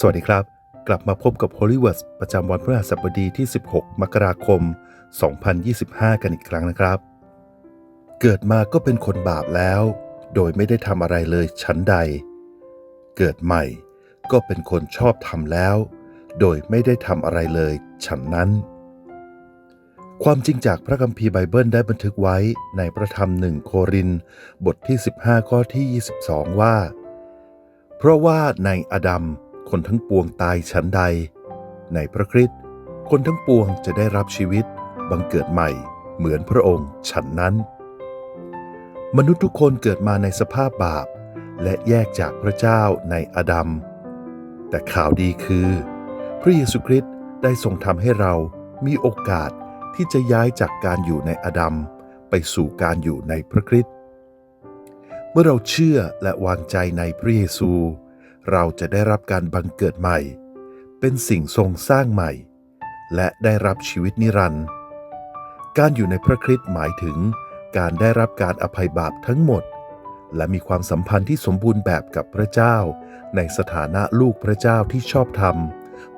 สวัสดีครับ กลับมาพบกับ Hollywood ประจำวันพฤหัสบดีที่ 16 มกราคม 2025 กันอีกครั้งนะครับ เกิดมาก็เป็นคนบาปแล้ว โดยไม่ได้ทำอะไรเลยชั้นใด เกิดใหม่ก็เป็นคนชอบทำแล้ว โดยไม่ได้ทำอะไรเลยฉันนั้น ความจริงจากพระคัมภีร์ไบเบิลได้บันทึกไว้ในพระธรรมหนึ่งโคริน บทที่ 15 ข้อที่ 22 ว่า เพราะว่าในอดัม คนทั้งปวงตายฉันใด ในพระคริสต์คนทั้งปวงจะได้รับชีวิตบังเกิดใหม่เหมือนพระองค์ฉันนั้น มนุษย์ทุกคนเกิดมาในสภาพบาป และแยกจากพระเจ้าในอดัม แต่ข่าวดีคือ พระเยซูคริสต์ได้ทรงทำให้เรามีโอกาสที่จะย้ายจากการอยู่ในอดัมไปสู่การอยู่ในพระคริสต์เมื่อเราเชื่อและวางใจในพระเยซู เราจะได้รับการบังเกิดใหม่ เป็นสิ่งทรงสร้างใหม่ และได้รับชีวิตนิรันดร์การอยู่ในพระคริสต์หมายถึงการได้รับการอภัยบาปทั้งหมด และมีความสัมพันธ์ที่สมบูรณ์แบบกับพระเจ้า ในสถานะลูกพระเจ้าที่ชอบธรรม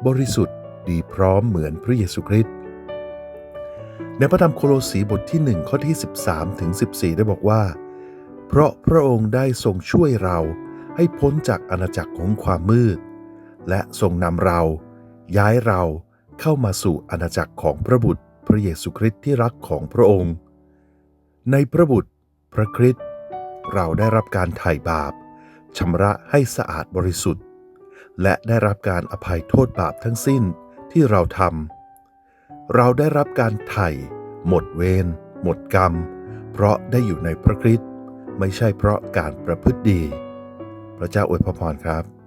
บริสุทธิ์ดีพร้อมเหมือนพระเยซูคริสต์ในพระธรรมโคโลสีบทที่ 1 ข้อที่ 13 ถึง 14 ได้บอกว่า เพราะพระองค์ได้ทรงช่วยเรา ให้พ้นจากอาณาจักรของความมืด และทรงนำเรา ย้ายเราเข้ามาสู่อาณาจักรของพระบุตรพระเยซูคริสต์ที่รักของพระองค์ ในพระบุตรพระคริสต์เราได้รับการไถ่บาปชำระให้สะอาดบริสุทธิ์ และได้รับการอภัยโทษบาปทั้งสิ้นที่เราทำเราได้รับการไถ่หมดเวรหมดกรรม เพราะได้อยู่ในพระคริสต์ไม่ใช่เพราะการประพฤติดี พระเจ้าอวยพรครับ